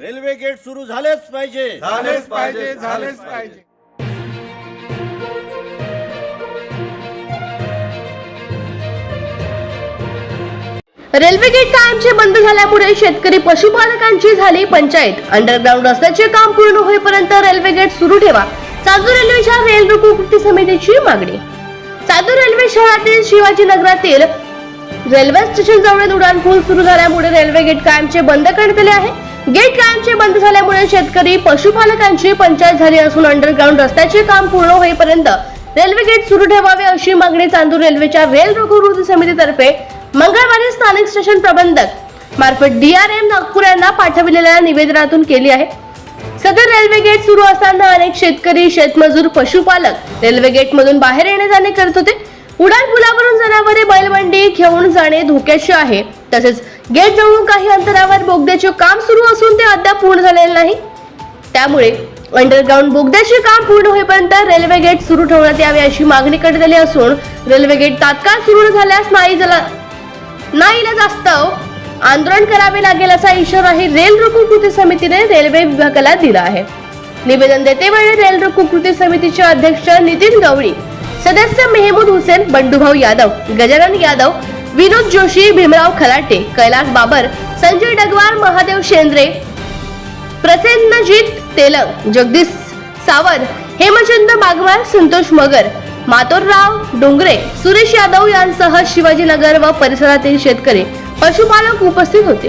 Railway gate सुरू झालेच पाहिजे. झालेच पाहिजे झालेच पाहिजे. रेल्वे गेट कायमचे बंद झाल्यामुळे शेतकरी पशुपालकांची झाली पंचायत. अंडरग्राऊंड रस्त्याचे काम पूर्ण होईपर्यंत रेल्वे गेट सुरू ठेवा. चांदूर रेल्वेच्या रेल रोको कृती समितीची मागणी. चांदूर रेल्वे शहरातील शिवाजी नगरातील रेल्वे स्टेशन जवळ उड्डाणपूल सुरू झाल्यामुळे रेल्वे गेट कायमचे बंद करण्यात आले आहे. गेट कायमचे बंद झाल्यामुळे शेतकरी पशुपालकांची पंचायत झाली असून अंडरग्राऊंड रस्त्याचे काम पूर्ण होईपर्यंत रेल्वे गेट सुरू ठेवावे अशी मागणी चांदूर रेल्वेच्या रेल रोको समितीतर्फे मंगळवारी स्थानिक स्टेशन प्रबंधक मार्फत डीआरएम नागपूर यांना पाठविलेल्या निवेदनातून केली आहे. सदर रेल्वे गेट सुरू असताना अनेक शेतकरी शेतमजूर पशुपालक रेल्वे गेट मधून बाहेर येणे जाणे करत होते. उडाण पुलावरून जनावरे बैलबंडी घेऊन जाणे धोक्याचे आहे. तसेच गेट जवळून काही अंतरावर बोगद्याचे काम सुरू असून ते अद्याप पूर्ण झालेले नाही. त्यामुळे अंडरग्राऊंड बोगद्याचे काम पूर्ण होईपर्यंत रेल्वे गेट सुरू ठेवण्यात यावे अशी मागणी करण्यात आली असून रेल्वे गेट तात्काळ सुरू न झाल्यास नाही झाला नाही जास्तव आंदोलन करावे लागेल असा इशाराही रेल रोको कृती समितीने रेल्वे विभागाला दिला आहे. निवेदन देते वेळी रेल रोको कृती समितीचे अध्यक्ष नितीन गवळी सदस्य मेहमूद हुसेन बंडूभाऊ यादव गजानन यादव विनोद जोशी भीमराव खलाटे कैलास बाबर संजय डगवार महादेव शेंद्रे. प्रसन्नजीत तेलंग जगदीश सावंत हेमचंद बागवार संतोष मगर मातोरराव डोंगरे सुरेश यादव यांसह शिवाजीनगर व परिसरातील शेतकरी पशुपालक उपस्थित होते.